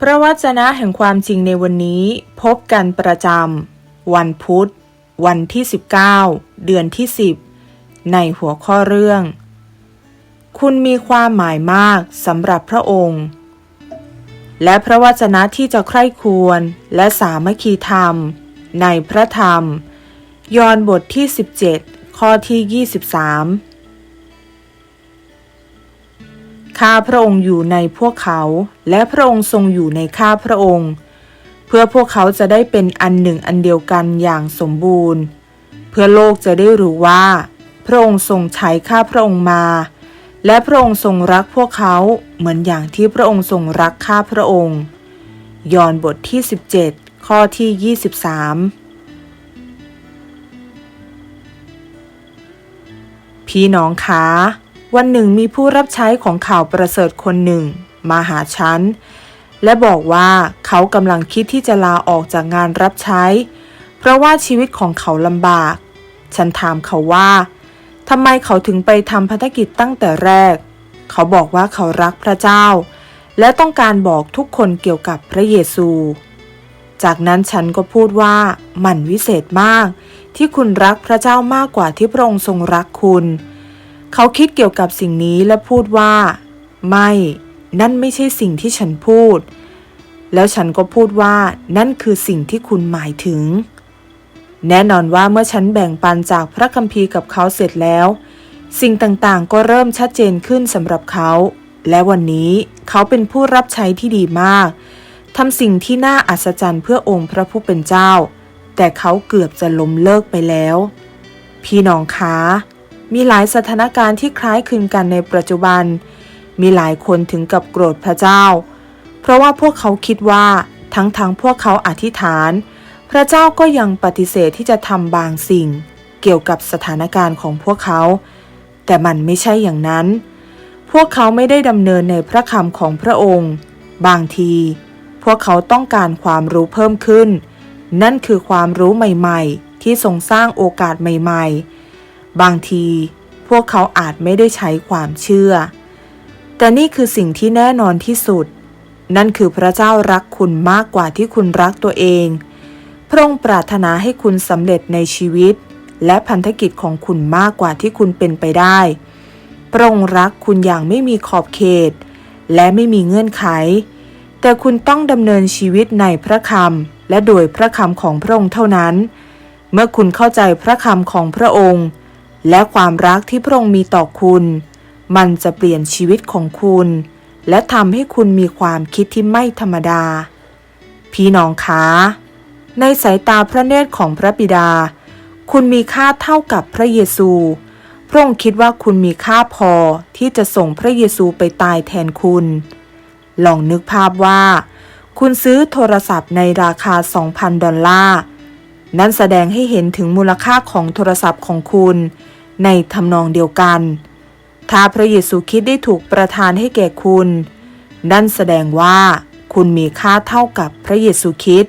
พระวจนะแห่งความจริงในวันนี้พบกันประจำวันพุธ วันที่ 19 เดือนที่ 10 ในหัวข้อเรื่อง คุณมีความหมายมากสำหรับพระองค์ และพระวจนะที่จะใคร่ควรและสามัคคีธรรม ในพระธรรม ยอห์นบทที่ 17 ข้อที่ 23 ข้าพระองค์อยู่ในพวกเขา และพระองค์ทรงอยู่ในข้าพระองค์ เพื่อพวกเขาจะได้เป็นอันหนึ่งอันเดียวกันอย่างสมบูรณ์ เพื่อโลกจะได้รู้ว่า พระองค์ทรงใช้ข้าพระองค์มา และพระองค์ทรงรักพวกเขาเหมือนอย่างที่พระองค์ทรงรักข้าพระองค์ ยอห์นบทที่ 17 ข้อที่ 23 พี่น้องคะ วันหนึ่งมีผู้รับใช้ของข่าวประเสริฐคนหนึ่ง มาหาฉัน และบอกว่าเขากำลังคิดที่จะลาออกจากงานรับใช้ เพราะว่าชีวิตของเขาลำบาก ฉันถามเขาว่าทำไมเขาถึงไปทำภารกิจตั้งแต่แรก เขาบอกว่าเขารักพระเจ้า และต้องการบอกทุกคนเกี่ยวกับพระเยซู จากนั้นฉันก็พูดว่ามันวิเศษมาก ที่คุณรักพระเจ้ามากกว่าที่พระองค์ทรงรักคุณ เขาคิดเกี่ยวกับสิ่งนี้และพูดว่า ไม่ นั่นไม่ใช่สิ่งที่ฉันพูด แล้วฉันก็พูดว่า นั่นคือสิ่งที่คุณหมายถึง แน่นอนว่าเมื่อฉันแบ่งปันจากพระคัมภีร์กับเขาเสร็จแล้ว สิ่งต่างๆ ก็เริ่มชัดเจนขึ้นสำหรับเขา และวันนี้เขาเป็นผู้รับใช้ที่ดีมากทำสิ่งที่น่าอัศจรรย์เพื่อองค์พระผู้เป็นเจ้า แต่เขาเกือบจะล้มเลิกไปแล้ว พี่น้องคะ มีหลายสถานการณ์ที่คล้ายคลึงกันในปัจจุบัน มีหลายคนถึงกับโกรธพระเจ้า เพราะว่าพวกเขาคิดว่าทั้งๆงพวกเขาอธิษฐาน พระเจ้าก็ยังปฏิเสธที่จะทำบางสิ่ง เกี่ยวกับสถานการณ์ของพวกเขา แต่มันไม่ใช่อย่างนั้น พวกเขาไม่ได้ดำเนินในพระคำของพระองค์ บางที พวกเขาต้องการความรู้เพิ่มขึ้น นั่นคือความรู้ใหม่ ๆ ที่ทรงสร้างโอกาสใหม่ ๆ บางทีพวกเขาอาจไม่ได้ใช้ความเชื่อ แต่นี่คือสิ่งที่แน่นอนที่สุด นั่นคือพระเจ้ารักคุณมากกว่าที่คุณรักตัวเอง พระองค์ปรารถนาให้คุณสำเร็จในชีวิต และพันธกิจของคุณมากกว่าที่คุณเป็นไปได้ พระองค์รักคุณอย่างไม่มีขอบเขต และไม่มีเงื่อนไข แต่คุณต้องดำเนินชีวิตในพระคำและโดยพระคำของพระองค์เท่านั้น เมื่อคุณเข้าใจพระคำของพระองค์ และความรักที่พระองค์มีต่อคุณ มันจะเปลี่ยนชีวิตของคุณ และทำให้คุณมีความคิดที่ไม่ธรรมดา พี่น้องคะในสายตาพระเนตรของพระบิดา คุณมีค่าเท่ากับพระเยซู พระองค์คิดว่าคุณมีค่าพอที่จะส่งพระเยซูไปตายแทนคุณ ลองนึกภาพว่า คุณซื้อโทรศัพท์ในราคา 2,000 ดอลลาร์ นั่นแสดงให้เห็นถึงมูลค่าของโทรศัพท์ของคุณ ในทำนองเดียวกัน ถ้าพระเยซูคริดได้ถูกประทานให้แก่คุณ นั่นแสดงว่าคุณมีค่าเท่ากับพระเยซูคริด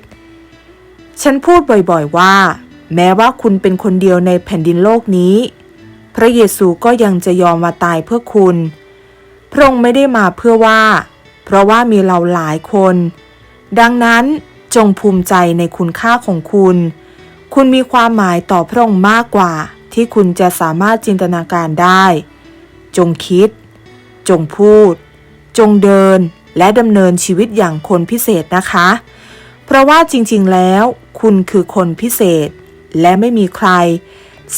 ฉันพูดบ่อยๆว่า แม้ว่าคุณเป็นคนเดียวในแผ่นดินโลกนี้ พระเยซูก็ยังจะยอมมาตายเพื่อคุณ พระองค์ไม่ได้มาเพื่อว่า เพราะว่ามีเราหลายคน ดังนั้นจงภูมิใจในคุณค่าของคุณ คุณมีความหมายต่อพระองค์มากกว่า ที่คุณจะสามารถจินตนาการได้ จงคิด จงพูด จงเดินและดำเนินชีวิตอย่างคนพิเศษนะคะ เพราะว่าจริงๆแล้ว คุณคือคนพิเศษ และไม่มีใคร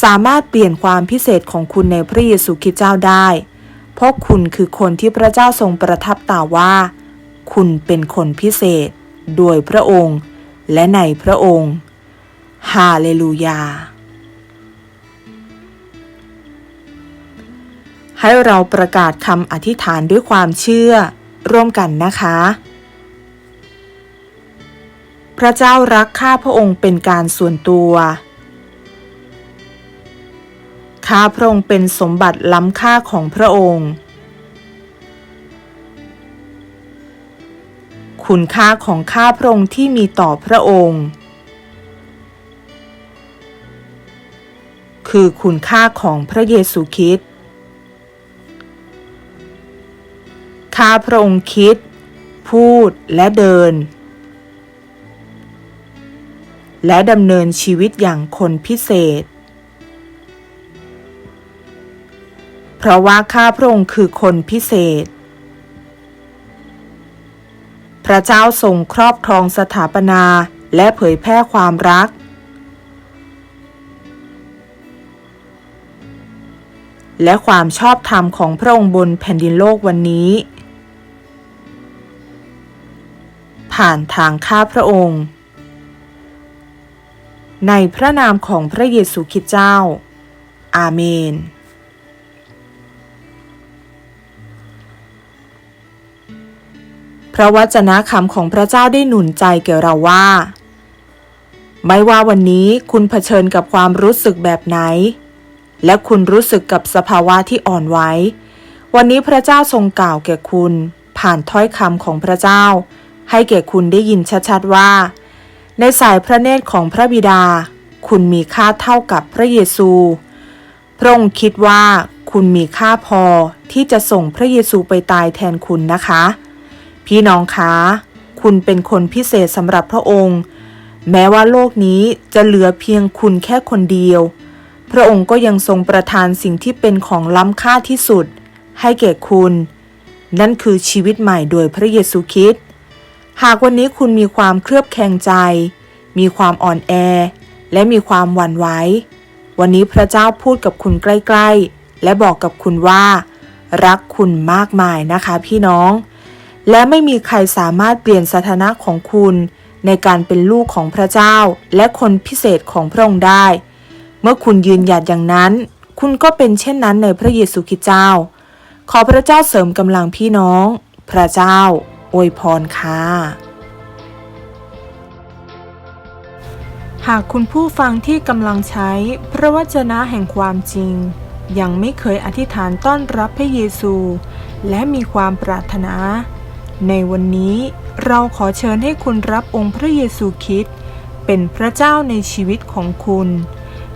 สามารถเปลี่ยนความพิเศษของคุณในพระเยซูคริสต์เจ้าได้ เพราะคุณคือคนที่พระเจ้าทรงประทับตาว่า คุณเป็นคนพิเศษ โดยพระองค์ และในพระองค์ ฮาเลลูยา ให้เราประกาศคำอธิษฐานด้วยความเชื่อร่วมกันนะคะ พระเจ้ารักข้าพระองค์เป็นการส่วนตัว ข้าพระองค์เป็นสมบัติล้ำค่าของพระองค์ คุณค่าของข้าพระองค์ที่มีต่อพระองค์ คือคุณค่าของพระเยซูคริสต์ข้าพระองค์คิด พูดและเดิน และดำเนินชีวิตอย่างคนพิเศษ เพราะว่าข้าพระองค์คือคนพิเศษ พระเจ้าทรงครอบครองสถาปนาและเผยแพร่ความรัก และความชอบธรรมของพระองค์บนแผ่นดินโลกวันนี้ ผ่านทางข้าพระองค์ ในพระนามของพระเยซูคริสต์เจ้า อาเมนพระวจนะคำของพระเจ้าได้หนุนใจแก่เราว่า ไม่ว่าวันนี้คุณเผชิญกับความรู้สึกแบบไหน และคุณรู้สึกกับสภาวะที่อ่อนไหววันนี้พระเจ้าทรงกล่าวแก่คุณ ผ่านถ้อยคำของพระเจ้า ให้แก่คุณได้ยินชัดๆว่า ในสายพระเนตรของพระบิดา คุณมีค่าเท่ากับพระเยซู พระองค์คิดว่าคุณมีค่าพอที่จะส่งพระเยซูไปตายแทนคุณนะคะ พี่น้องคะคุณเป็นคนพิเศษสำหรับพระองค์ แม้ว่าโลกนี้จะเหลือเพียงคุณแค่คนเดียว พระองค์ก็ยังทรงประทานสิ่งที่เป็นของล้ำค่าที่สุด ให้แก่คุณ นั่นคือชีวิตใหม่โดยพระเยซูคริสต์หากวันนี้คุณมีความเครือบแคลงใจ มีความอ่อนแอ และมีความหวั่นไหววันนี้พระเจ้าพูดกับคุณใกล้ๆ และบอกกับคุณว่า รักคุณมากมายนะคะพี่น้อง และไม่มีใครสามารถเปลี่ยนสถานะของคุณ ในการเป็นลูกของพระเจ้าและคนพิเศษของพระองค์ได้ เมื่อคุณยืนหยัดอย่างนั้น คุณก็เป็นเช่นนั้นในพระเยซูคริสต์เจ้า ขอพระเจ้าเสริมกำลังพี่น้อง พระเจ้า อวยพรค่ะ หากคุณผู้ฟังที่กำลังใช้พระวจนะแห่งความจริง ยังไม่เคยอธิษฐานต้อนรับพระเยซู และมีความปรารถนา ในวันนี้เราขอเชิญให้คุณรับองค์พระเยซูคริสต์เป็นพระเจ้าในชีวิตของคุณ